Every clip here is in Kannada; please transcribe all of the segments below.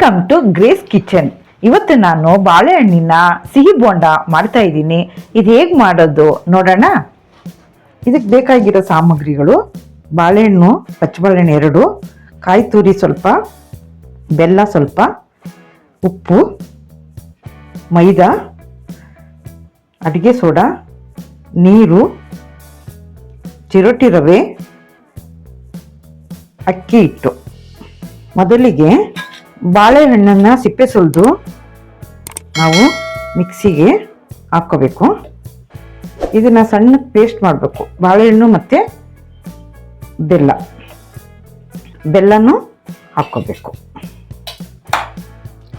ವೆಲ್ಕಮ್ ಟು ಗ್ರೇಸ್ ಕಿಚನ್ ಇವತ್ತು ನಾನು ಬಾಳೆಹಣ್ಣಿನ ಸಿಹಿ ಬೋಂಡ ಮಾಡ್ತಾ ಇದ್ದೀನಿ. ಇದು ಹೇಗೆ ಮಾಡೋದು ನೋಡೋಣ? ಇದಕ್ಕೆ ಬೇಕಾಗಿರೋ ಸಾಮಗ್ರಿಗಳು, ಬಾಳೆಹಣ್ಣು, ಪಚ್ಚಬಾಳೆಹಣ್ಣು ಎರಡು ಕಾಯಿ ತುರಿ ಸ್ವಲ್ಪ, ಬೆಲ್ಲ ಸ್ವಲ್ಪ, ಉಪ್ಪು, ಮೈದಾ, ಅಡುಗೆ ಸೋಡಾ, ನೀರು, ಚಿರೋಟಿ ರವೆ, ಅಕ್ಕಿ ಹಿಟ್ಟು. ಮೊದಲಿಗೆ ಬಾಳೆಹಣ್ಣನ್ನು ಸಿಪ್ಪೆ ಸುಲಿದು ನಾವು ಮಿಕ್ಸಿಗೆ ಹಾಕ್ಕೋಬೇಕು. ಇದನ್ನು ಸಣ್ಣ ಪೇಸ್ಟ್ ಮಾಡಬೇಕು. ಬಾಳೆಹಣ್ಣು ಮತ್ತು ಬೆಲ್ಲ. ಬೆಲ್ಲನೂ ಹಾಕ್ಕೋಬೇಕು.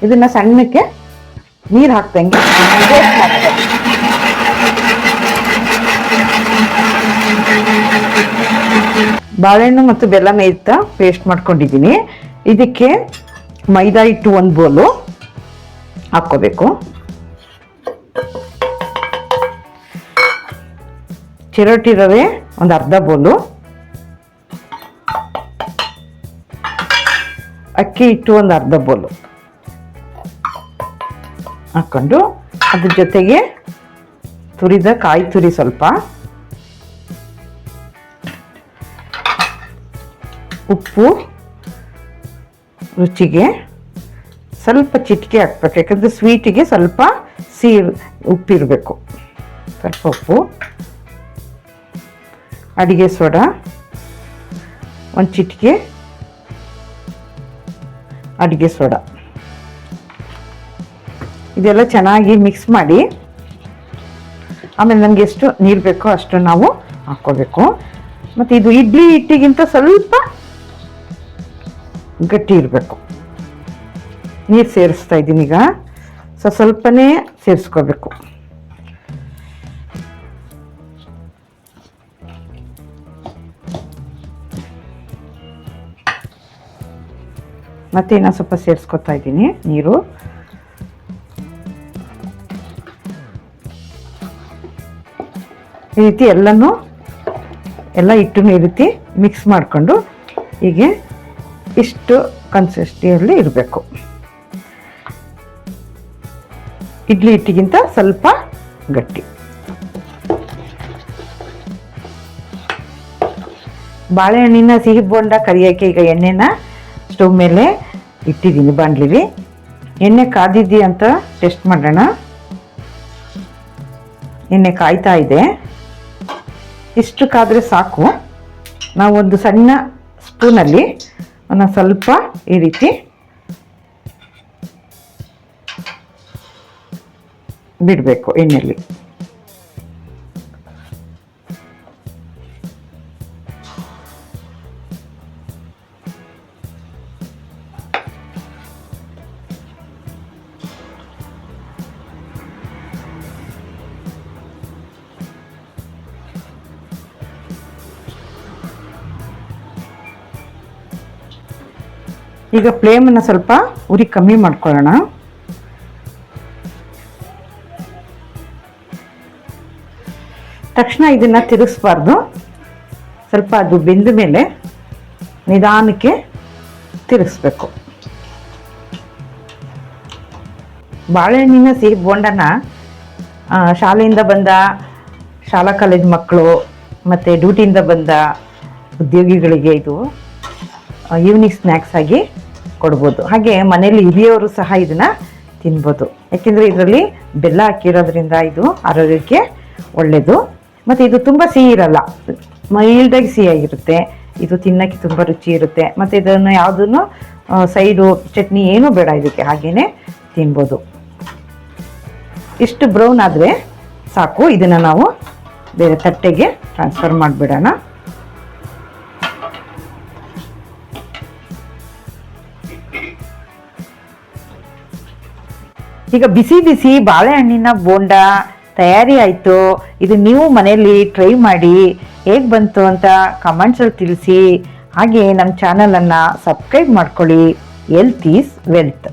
ಇದನ್ನು ಸಣ್ಣಕ್ಕೆ ನೀರು ಹಾಕ್ದಂಗೆ. ಬಾಳೆಹಣ್ಣು ಮತ್ತು ಬೆಲ್ಲ ಮೇಯ್ತಾ ಪೇಸ್ಟ್ ಮಾಡ್ಕೊಂಡಿದ್ದೀನಿ. ಇದಕ್ಕೆ ಮೈದಾ ಹಿಟ್ಟು ಒಂದು ಬೋಲು ಹಾಕ್ಕೋಬೇಕು. ಚಿರೋಟಿ ರವೆ ಒಂದು ಅರ್ಧ ಬೋಲು. ಅಕ್ಕಿ ಹಿಟ್ಟು ಒಂದು ಅರ್ಧ ಬೋಲು. ಹಾಕ್ಕೊಂಡು ಅದ್ರ ಜೊತೆಗೆ ತುರಿದ ಕಾಯಿ ತುರಿ ಸ್ವಲ್ಪ. ಉಪ್ಪು ರುಚಿಗೆ ಸ್ವಲ್ಪ ಚಿಟಿಕೆ ಹಾಕ್ಬೇಕು. ಯಾಕಂದರೆ ಸ್ವೀಟಿಗೆ ಸ್ವಲ್ಪ ಸಿಹಿ ಉಪ್ಪಿರಬೇಕು ಸ್ವಲ್ಪ ಉಪ್ಪು. ಅಡಿಗೆ ಸೋಡಾ. ಒಂದು ಚಿಟಿಕೆ ಅಡುಗೆ ಸೋಡಾ. ಇದೆಲ್ಲ ಚೆನ್ನಾಗಿ ಮಿಕ್ಸ್ ಮಾಡಿ. ಆಮೇಲೆ ನಮಗೆ ಎಷ್ಟು ನೀರು ಬೇಕೋ ಅಷ್ಟು ನಾವು ಹಾಕ್ಕೋಬೇಕು. ಮತ್ತು ಇದು ಇಡ್ಲಿ ಹಿಟ್ಟಿಗಿಂತ ಸ್ವಲ್ಪ ಗಟ್ಟಿ ಇರಬೇಕು. ನೀರು ಸೇರಿಸ್ತಾ ಇದ್ದೀನಿ ಈಗ. ಸೊ, ಸ್ವಲ್ಪನೇ ಸೇರಿಸ್ಕೋಬೇಕು. ಮತ್ತೆ ಇನ್ನೂ ಸ್ವಲ್ಪ ಸೇರಿಸ್ಕೊತಾ ಇದ್ದೀನಿ ನೀರು. ಈ ರೀತಿ ಎಲ್ಲನೂ, ಎಲ್ಲ ಹಿಟ್ಟನ್ನು ಈ ರೀತಿ ಮಿಕ್ಸ್ ಮಾಡಿಕೊಂಡು ಹೀಗೆ ಇಷ್ಟು ಕನ್ಸಿಸ್ಟಿಯಲ್ಲಿ ಇರಬೇಕು. ಇಡ್ಲಿ ಹಿಟ್ಟಿಗಿಂತ ಸ್ವಲ್ಪ ಗಟ್ಟಿ. ಬಾಳೆಹಣ್ಣಿನ ಸಿಹಿ ಬೋಂಡ ಕರಿಯೋಕ್ಕೆ ಈಗ ಎಣ್ಣೆನ ಸ್ಟವ್ ಮೇಲೆ ಇಟ್ಟಿದ್ದೀನಿ ಬಾಂಡ್ಲಿಲಿ ಎಣ್ಣೆ ಕಾದಿದ್ದಿ ಅಂತ ಟೆಸ್ಟ್ ಮಾಡೋಣ. ಎಣ್ಣೆ ಕಾಯ್ತಾ ಇದೆ. ಇಷ್ಟು ಕಾದರೆ ಸಾಕು. ಒಂದು ಸಣ್ಣ ಸ್ಪೂನಲ್ಲಿ ಒಂದು ಸ್ವಲ್ಪ ಈ ರೀತಿ. ಬಿಡಬೇಕು ಎಣ್ಣೆಯಲ್ಲಿ ಈಗ ಫ್ಲೇಮನ್ನು ಸ್ವಲ್ಪ ಉರಿ ಕಮ್ಮಿ ಮಾಡ್ಕೊಳ್ಳೋಣ. ತಕ್ಷಣ ಇದನ್ನ ತಿರುಗಿಸ್ಬಾರ್ದು. ಸ್ವಲ್ಪ ಅದು ಬೆಂದ ಮೇಲೆ ನಿಧಾನಕ್ಕೆ ತಿರುಗಿಸ್ಬೇಕು. ಬಾಳೆಹಣ್ಣಿನ ಸಿಹಿ ಬೋಂಡನ ಶಾಲೆಯಿಂದ ಬಂದ ಶಾಲಾ ಕಾಲೇಜ್ ಮಕ್ಕಳು ಮತ್ತು ಡ್ಯೂಟಿಯಿಂದ ಬಂದ ಉದ್ಯೋಗಿಗಳಿಗೆ ಇದು ಈವ್ನಿಂಗ್ ಸ್ನ್ಯಾಕ್ಸ್ ಆಗಿ ಕೊಡ್ಬೋದು. ಹಾಗೆ ಮನೆಯಲ್ಲಿ ಹಿರಿಯವರು ಸಹ ಇದನ್ನು ತಿನ್ಬೋದು. ಯಾಕೆಂದರೆ ಇದರಲ್ಲಿ ಬೆಲ್ಲ ಹಾಕಿರೋದ್ರಿಂದ ಇದು ಆರೋಗ್ಯಕ್ಕೆ ಒಳ್ಳೆಯದು ಮತ್ತು ಇದು ತುಂಬ ಸಿಹಿ ಇರಲ್ಲ. ಮೈಲ್ಡಾಗಿ ಸಿಹಿಯಾಗಿರುತ್ತೆ ಇದು ತಿನ್ನೋಕ್ಕೆ ತುಂಬ ರುಚಿ ಇರುತ್ತೆ. ಮತ್ತು ಇದನ್ನು ಯಾವುದನ್ನು ಸೈಡು ಚಟ್ನಿ ಏನೂ ಬೇಡ ಇದಕ್ಕೆ. ಹಾಗೆಯೇ ತಿನ್ಬೋದು. ಇಷ್ಟು ಬ್ರೌನ್ ಆದರೆ ಸಾಕು. ಇದನ್ನು ನಾವು ಬೇರೆ ತಟ್ಟೆಗೆ ಟ್ರಾನ್ಸ್ಫರ್ ಮಾಡಿಬಿಡೋಣ. ಈಗ ಬಿಸಿ ಬಿಸಿ ಬಾಳೆಹಣ್ಣಿನ ಬೋಂಡ ತಯಾರಿ ಆಯಿತು. ಇದು ನೀವು ಮನೆಯಲ್ಲಿ ಟ್ರೈ ಮಾಡಿ ಹೇಗೆ ಬಂತು ಅಂತ ಕಮೆಂಟ್ಸಲ್ಲಿ ತಿಳಿಸಿ. ಹಾಗೆ ನಮ್ಮ ಚಾನಲನ್ನು ಸಬ್ಸ್ಕ್ರೈಬ್ ಮಾಡ್ಕೊಳ್ಳಿ. Health is wealth